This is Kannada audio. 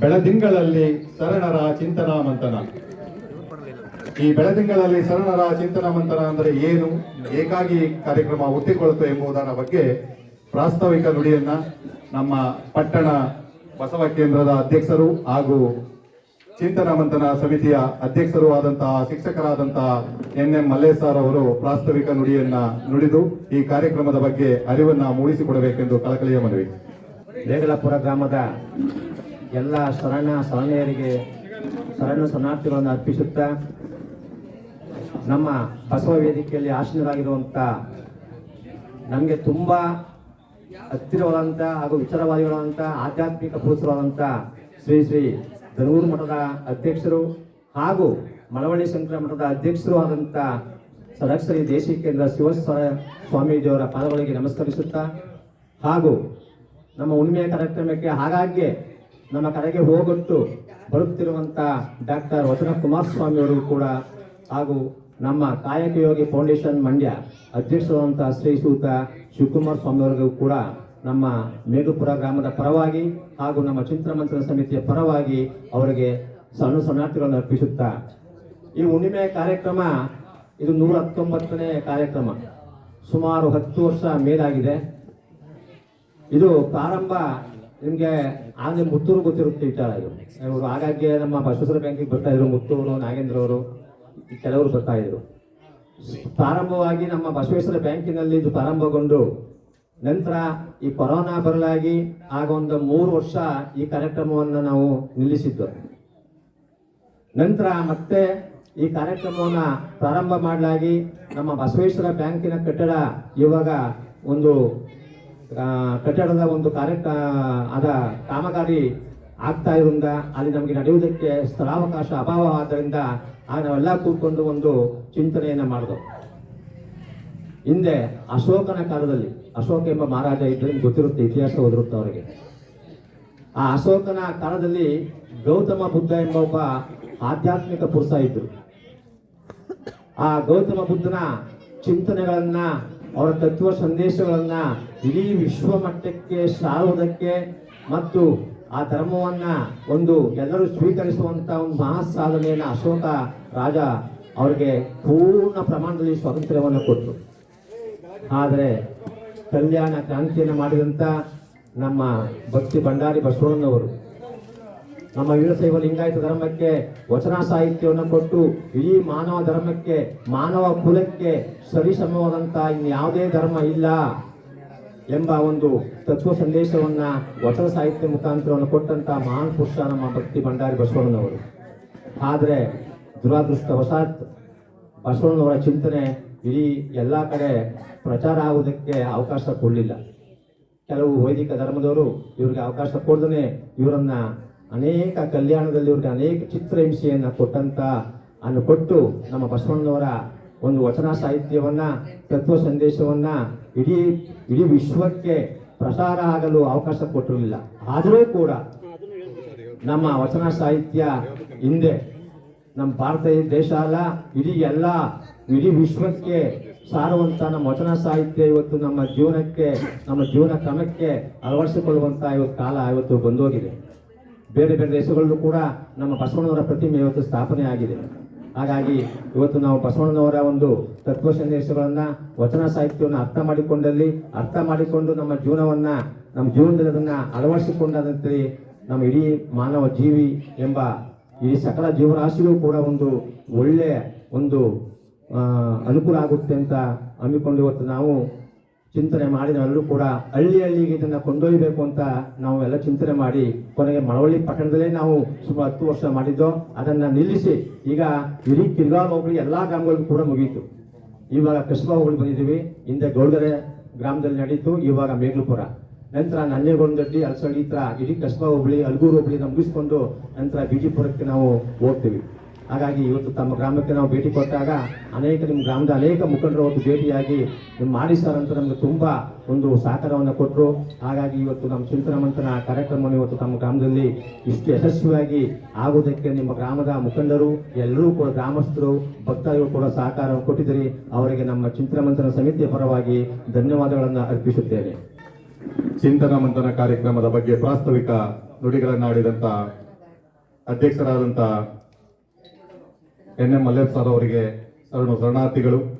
ಬೆಳದಿಂಗಳಲ್ಲಿ ಶರಣರ ಚಿಂತನ ಮಂಥನ ಈ ಬೆಳದಿಂಗಳಲ್ಲಿ ಶರಣರ ಚಿಂತನ ಮಂಥನ ಅಂದರೆ ಏನು, ಏಕಾಗಿ ಕಾರ್ಯಕ್ರಮ ಹುಟ್ಟಿಕೊಳ್ಳುತ್ತೆ ಎಂಬುದರ ಬಗ್ಗೆ ಪ್ರಾಸ್ತಾವಿಕ ನುಡಿಯನ್ನ ನಮ್ಮ ಪಟ್ಟಣ ಬಸವ ಕೇಂದ್ರದ ಅಧ್ಯಕ್ಷರು ಹಾಗೂ ಚಿಂತನ ಮಂಥನ ಸಮಿತಿಯ ಅಧ್ಯಕ್ಷರು ಆದಂತಹ ಶಿಕ್ಷಕರಾದಂತಹ ಎನ್ ಎಂ ಮಲ್ಲೇಶ್ ಸರ್ ಅವರು ಪ್ರಾಸ್ತಾವಿಕ ನುಡಿಯನ್ನ ನುಡಿದು ಈ ಕಾರ್ಯಕ್ರಮದ ಬಗ್ಗೆ ಅರಿವನ್ನ ಮೂಡಿಸಿಕೊಡಬೇಕೆಂದು ಕಳಕಳಿಯ ಮನವಿ. ದೇಗಲಪುರ ಗ್ರಾಮದ ಎಲ್ಲ ಶರಣ ಶರಣೆಯರಿಗೆ ಶರಣ ಶರಣಾರ್ಥಿಗಳನ್ನು ಅರ್ಪಿಸುತ್ತಾ ನಮ್ಮ ಬಸವ ವೇದಿಕೆಯಲ್ಲಿ ಆಸೀನರಾಗಿರುವಂಥ ನಮಗೆ ತುಂಬ ಹತ್ತಿರವಾದಂಥ ಹಾಗೂ ವಿಚಾರವಾದಿಗಳಾದಂಥ ಆಧ್ಯಾತ್ಮಿಕ ಪುರುಷರಾದಂಥ ಶ್ರೀ ಶ್ರೀ ಧನೂರು ಮಠದ ಅಧ್ಯಕ್ಷರು ಹಾಗೂ ಮಳವಳ್ಳಿ ಶಂಕರ ಮಠದ ಅಧ್ಯಕ್ಷರು ಆದಂಥ ಸದಕ್ಷರಿ ದೇಶಿಕೇಂದ್ರ ಶಿವಸ್ವರ ಸ್ವಾಮೀಜಿಯವರ ಪಾದಗಳಿಗೆ ನಮಸ್ಕರಿಸುತ್ತಾ ಹಾಗೂ ನಮ್ಮ ಉಣ್ಮೆಯ ಕಾರ್ಯಕ್ರಮಕ್ಕೆ ಹಾಗಾಗ್ಗೆ ನಮ್ಮ ಕಡೆಗೆ ಹೋಗೊಟ್ಟು ಬರುತ್ತಿರುವಂತ ಡಾಕ್ಟರ್ ವಚನ ಕುಮಾರಸ್ವಾಮಿ ಅವರು ಕೂಡ ಹಾಗೂ ನಮ್ಮ ಕಾಯಕ ಯೋಗಿ ಫೌಂಡೇಶನ್ ಮಂಡ್ಯ ಅಧ್ಯಕ್ಷರಾದಂಥ ಶ್ರೀ ಸೂತ ಶಿವಕುಮಾರ ಸ್ವಾಮಿ ಅವರಿಗೂ ಕೂಡ ನಮ್ಮ ಮೇಘಪುರ ಗ್ರಾಮದ ಪರವಾಗಿ ಹಾಗೂ ನಮ್ಮ ಚಿಂತ್ರಮಂತ್ರ ಸಮಿತಿಯ ಪರವಾಗಿ ಅವರಿಗೆ ಸಣ್ಣ ಶರಣಾರ್ಥಿಗಳನ್ನು ಅರ್ಪಿಸುತ್ತಾ ಈ ಹುಣ್ಣಿಮೆ ಕಾರ್ಯಕ್ರಮ ಇದು ನೂರ ಹತ್ತೊಂಬತ್ತನೇ ಕಾರ್ಯಕ್ರಮ. ಸುಮಾರು ಹತ್ತು ವರ್ಷ ಮೇಲಾಗಿದೆ. ಇದು ಪ್ರಾರಂಭ ನಿಮಗೆ ಆಗಲೇ ಮುತ್ತೂರು ಗೊತ್ತಿರುತ್ತೆ ಈ ಇದು. ಇವರು ಆಗಾಗ್ಗೆ ನಮ್ಮ ಬಸವೇಶ್ವರ ಬ್ಯಾಂಕಿಗೆ ಬರ್ತಾ ಇದ್ರು, ಮುತ್ತೂರು, ನಾಗೇಂದ್ರ ಅವರು ಕೆಲವರು ಬರ್ತಾ ಇದ್ರು. ಪ್ರಾರಂಭವಾಗಿ ನಮ್ಮ ಬಸವೇಶ್ವರ ಬ್ಯಾಂಕಿನಲ್ಲಿ ಇದು ಪ್ರಾರಂಭಗೊಂಡು ನಂತರ ಈ ಕೊರೋನಾ ಬರಲಾಗಿ ಆಗ ಒಂದು ಮೂರು ವರ್ಷ ಈ ಕಾರ್ಯಕ್ರಮವನ್ನು ನಾವು ನಿಲ್ಲಿಸಿದ್ದು. ನಂತರ ಮತ್ತೆ ಈ ಕಾರ್ಯಕ್ರಮವನ್ನು ಪ್ರಾರಂಭ ಮಾಡಲಾಗಿ ನಮ್ಮ ಬಸವೇಶ್ವರ ಬ್ಯಾಂಕಿನ ಕಟ್ಟಡ ಇವಾಗ ಒಂದು ಕಟ್ಟಡದ ಒಂದು ಕಾರ್ಯ ಅದ ಕಾಮಗಾರಿ ಆಗ್ತಾ ಇರೋದ್ರಿಂದ ಅಲ್ಲಿ ನಮಗೆ ನಡೆಯುವುದಕ್ಕೆ ಸ್ಥಳಾವಕಾಶ ಅಭಾವ ಆದ್ದರಿಂದ ಆ ನಾವೆಲ್ಲ ಕೂತ್ಕೊಂಡು ಒಂದು ಚಿಂತನೆಯನ್ನು ಮಾಡಿದೆವು ಹಿಂದೆ ಅಶೋಕನ ಕಾಲದಲ್ಲಿ, ಅಶೋಕ ಎಂಬ ಮಹಾರಾಜ ಇದ್ದರೆ ಗೊತ್ತಿರುತ್ತೆ, ಇತಿಹಾಸ ಓದಿರುತ್ತೆ ಅವರಿಗೆ. ಆ ಅಶೋಕನ ಕಾಲದಲ್ಲಿ ಗೌತಮ ಬುದ್ಧ ಎಂಬ ಒಬ್ಬ ಆಧ್ಯಾತ್ಮಿಕ ಪುರುಷ ಇದ್ರು. ಆ ಗೌತಮ ಬುದ್ಧನ ಚಿಂತನೆಗಳನ್ನ ಅವರ ತತ್ವ ಸಂದೇಶಗಳನ್ನು ಇಡೀ ವಿಶ್ವ ಮಟ್ಟಕ್ಕೆ ಸಾರುವುದಕ್ಕೆ ಮತ್ತು ಆ ಧರ್ಮವನ್ನ ಒಂದು ಎಲ್ಲರೂ ಸ್ವೀಕರಿಸುವಂತ ಒಂದು ಮಹಾ ಸಾಧನೆಯನ್ನು ಅಶೋಕ ರಾಜ ಅವರಿಗೆ ಪೂರ್ಣ ಪ್ರಮಾಣದಲ್ಲಿ ಸ್ವಾತಂತ್ರ್ಯವನ್ನು ಕೊಟ್ಟರು ಆದರೆ ಕಲ್ಯಾಣ ಕ್ರಾಂತಿಯನ್ನು ಮಾಡಿದಂಥ ನಮ್ಮ ಭಕ್ತಿ ಭಂಡಾರಿ ಬಸವಣ್ಣನವರು ನಮ್ಮ ವೀರಶೈವ ಲಿಂಗಾಯತ ಧರ್ಮಕ್ಕೆ ವಚನ ಸಾಹಿತ್ಯವನ್ನು ಕೊಟ್ಟು ಇಡೀ ಮಾನವ ಧರ್ಮಕ್ಕೆ, ಮಾನವ ಕುಲಕ್ಕೆ ಸರಿಸಮವಾದಂತಹ ಇನ್ಯಾವುದೇ ಧರ್ಮ ಇಲ್ಲ ಎಂಬ ಒಂದು ತತ್ವ ಸಂದೇಶವನ್ನ ವಚನ ಸಾಹಿತ್ಯ ಮುಖಾಂತರವನ್ನು ಕೊಟ್ಟಂತ ಮಹಾನ್ ಪುರುಷ ನಮ್ಮ ಭಕ್ತಿ ಭಂಡಾರಿ ಬಸವಣ್ಣನವರು. ಆದರೆ ದುರಾದೃಷ್ಟವಶಾತ್ ಬಸವಣ್ಣನವರ ಚಿಂತನೆ ಇಡೀ ಎಲ್ಲ ಕಡೆ ಪ್ರಚಾರ ಆಗುವುದಕ್ಕೆ ಅವಕಾಶ ಕೊಡಲಿಲ್ಲ. ಕೆಲವು ವೈದಿಕ ಧರ್ಮದವರು ಇವರಿಗೆ ಅವಕಾಶ ಕೊಡದೇ ಇವರನ್ನ ಅನೇಕ ಕಲ್ಯಾಣದಲ್ಲಿ ಇವ್ರಿಗೆ ಅನೇಕ ಚಿತ್ರಹಿಂಸೆಯನ್ನು ಕೊಟ್ಟಂತ ಅನ್ನು ಕೊಟ್ಟು ನಮ್ಮ ಬಸವಣ್ಣವರ ಒಂದು ವಚನ ಸಾಹಿತ್ಯವನ್ನ, ತತ್ವ ಸಂದೇಶವನ್ನ ಇಡೀ ಇಡೀ ವಿಶ್ವಕ್ಕೆ ಪ್ರಸಾರ ಆಗಲು ಅವಕಾಶ ಕೊಟ್ಟಿರಲಿಲ್ಲ. ಆದರೂ ಕೂಡ ನಮ್ಮ ವಚನ ಸಾಹಿತ್ಯ ಹಿಂದೆ ನಮ್ಮ ಭಾರತ ದೇಶ ಅಲ್ಲ ಇಡೀ ಎಲ್ಲ, ಇಡೀ ವಿಶ್ವಕ್ಕೆ ಸಾರುವಂತ ನಮ್ಮ ವಚನ ಸಾಹಿತ್ಯ ಇವತ್ತು ನಮ್ಮ ಜೀವನಕ್ಕೆ, ನಮ್ಮ ಜೀವನ ಕ್ರಮಕ್ಕೆ ಅಳವಡಿಸಿಕೊಳ್ಳುವಂತ ಇವತ್ತು ಕಾಲ ಇವತ್ತು ಬಂದೋಗಿದೆ. ಬೇರೆ ಬೇರೆ ದೇಶಗಳಲ್ಲೂ ಕೂಡ ನಮ್ಮ ಬಸವಣ್ಣನವರ ಪ್ರತಿಮೆ ಇವತ್ತು ಸ್ಥಾಪನೆ ಆಗಿದೆ. ಹಾಗಾಗಿ ಇವತ್ತು ನಾವು ಬಸವಣ್ಣನವರ ಒಂದು ತತ್ವ ಸಂದೇಶಗಳನ್ನು, ವಚನ ಸಾಹಿತ್ಯವನ್ನು ಅರ್ಥ ಮಾಡಿಕೊಂಡಲ್ಲಿ, ಅರ್ಥ ಮಾಡಿಕೊಂಡು ನಮ್ಮ ಜೀವನವನ್ನ, ನಮ್ಮ ಜೀವನದಲ್ಲಿ ಅದನ್ನು ಅಳವಡಿಸಿಕೊಂಡಂತೇಳಿ ನಮ್ಮ ಇಡೀ ಮಾನವ ಜೀವಿ ಎಂಬ ಈ ಸಕಲ ಜೀವರಾಶಿಗೂ ಕೂಡ ಒಂದು ಒಳ್ಳೆಯ ಒಂದು ಅನುಕೂಲ ಆಗುತ್ತೆ ಅಂತ ಹಮ್ಮಿಕೊಂಡು ಇವತ್ತು ನಾವು ಚಿಂತನೆ ಮಾಡಿ ನಾವೆಲ್ಲರೂ ಕೂಡ ಹಳ್ಳಿ ಹಳ್ಳಿಗೆ ಇದನ್ನ ಕೊಂಡೊಯ್ಯಬೇಕು ಅಂತ ನಾವು ಎಲ್ಲ ಚಿಂತನೆ ಮಾಡಿ, ಕೊನೆಗೆ ಮಳವಳ್ಳಿ ಪಟ್ಟಣದಲ್ಲೇ ನಾವು ಸುಮಾರು ಹತ್ತು ವರ್ಷ ಮಾಡಿದ್ದು. ಅದನ್ನ ನಿಲ್ಲಿಸಿ, ಈಗ ಇಡೀ ಕಿರ್ಗಾಲ್ ಹೋಬಳಿ ಎಲ್ಲಾ ಗ್ರಾಮಗಳಿಗೂ ಕೂಡ ಮುಗಿಯಿತು ಇವಾಗ ಕಸ್ಬಾ ಹೋಬಳಿ ಬಂದಿದ್ದೀವಿ. ಹಿಂದೆ ಗೌಡರೆ ಗ್ರಾಮದಲ್ಲಿ ನಡೀತು ಇವಾಗ ಮೇಗ್ಲುಪುರ. ನಂತರ ನಂಜೇಗೊಂಡಡ್ಡಿ ಈ ಥರ ಇಡೀ ಕಸ್ಬಾ ಹೋಬಳಿ, ಅಲ್ಗೂರು ಹೋಬಳಿ ಮುಗಿಸ್ಕೊಂಡು ನಂತರ ಬಿಜಿಪುರಕ್ಕೆ ನಾವು ಹೋಗ್ತೀವಿ. ಹಾಗಾಗಿ ಇವತ್ತು ತಮ್ಮ ಗ್ರಾಮಕ್ಕೆ ನಾವು ಭೇಟಿ ಕೊಟ್ಟಾಗ ಅನೇಕ ನಿಮ್ಮ ಗ್ರಾಮದ ಅನೇಕ ಮುಖಂಡರು ಅವತ್ತು ಭೇಟಿಯಾಗಿ ನಿಮ್ಮ ಮಾಡಿ ಸರ್ ಅಂತ ನಮಗೆ ತುಂಬಾ ಒಂದು ಸಹಕಾರವನ್ನು ಕೊಟ್ಟರು ಹಾಗಾಗಿ ಇವತ್ತು ನಮ್ಮ ಚಿಂತನ ಮಂಥನ ಕಾರ್ಯಕ್ರಮವನ್ನು ಇವತ್ತು ತಮ್ಮ ಗ್ರಾಮದಲ್ಲಿ ಇಷ್ಟು ಯಶಸ್ವಿಯಾಗಿ ಆಗುವುದಕ್ಕೆ ನಿಮ್ಮ ಗ್ರಾಮದ ಮುಖಂಡರು, ಎಲ್ಲರೂ ಕೂಡ ಗ್ರಾಮಸ್ಥರು, ಭಕ್ತಾದಿಗಳು ಕೂಡ ಸಹಕಾರ ಕೊಟ್ಟಿದ್ದೀರಿ. ಅವರಿಗೆ ನಮ್ಮ ಚಿಂತನ ಮಂಥನ ಸಮಿತಿಯ ಪರವಾಗಿ ಧನ್ಯವಾದಗಳನ್ನು ಅರ್ಪಿಸುತ್ತೇನೆ. ಚಿಂತನ ಮಂಥನ ಕಾರ್ಯಕ್ರಮದ ಬಗ್ಗೆ ಪ್ರಾಸ್ತಾವಿಕ ನುಡಿಗಳನ್ನಾಡಿದಂತ ಅಧ್ಯಕ್ಷರಾದಂಥ ಎನ್ ಎಂ ಮಲ್ಲೇಶ್ ಸರ್ ಅವರಿಗೆ ಶರಣು ಶರಣಾರ್ಥಿಗಳು.